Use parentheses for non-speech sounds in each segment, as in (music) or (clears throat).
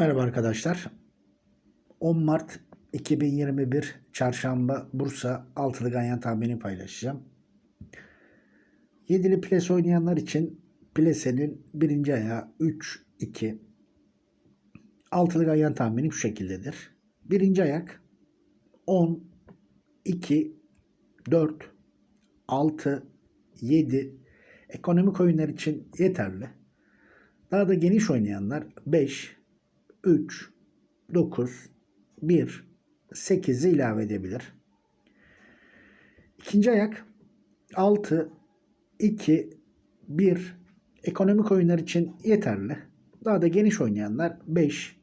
Merhaba arkadaşlar. 10 Mart 2021 Çarşamba Bursa altılı ganyan tahmini paylaşacağım. Yedili ples oynayanlar için plesenin birinci ayağı 3, 2. Altılı ganyan tahmini bu şekildedir. Birinci ayak 10, 2, 4, 6, 7. Ekonomik oyunlar için yeterli. Daha da geniş oynayanlar 5, 3, 9, 1, 8'i ilave edebilir. İkinci ayak 6, 2, 1 ekonomik oyunlar için yeterli. Daha da geniş oynayanlar 5,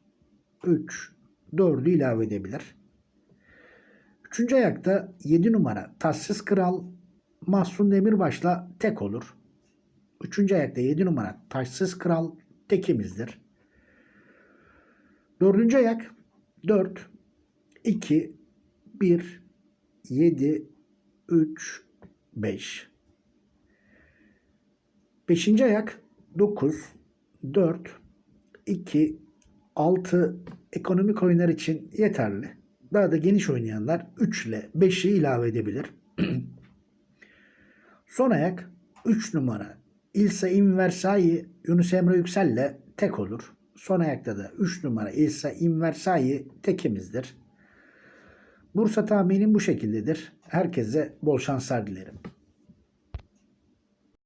3, 4'ü ilave edebilir. Üçüncü ayakta 7 numara Tatsız Kral Mahsun Demirbaş'la tek olur. Üçüncü ayakta 7 numara Taşsız Kral tekimizdir. Dördüncü ayak 4, 2, 1, 7, 3, 5. Beşinci ayak 9, 4, 2, 6 ekonomik oyunlar için yeterli. Daha da geniş oynayanlar 3 ile 5'i ilave edebilir. (clears throat) Son ayak 3 numara İlsa Inversai Yunus Emre Yüksel'le tek olur. Son ayakta da 3 numara İlsa Inversai tekimizdir. Bursa tahminim bu şekildedir. Herkese bol şanslar dilerim.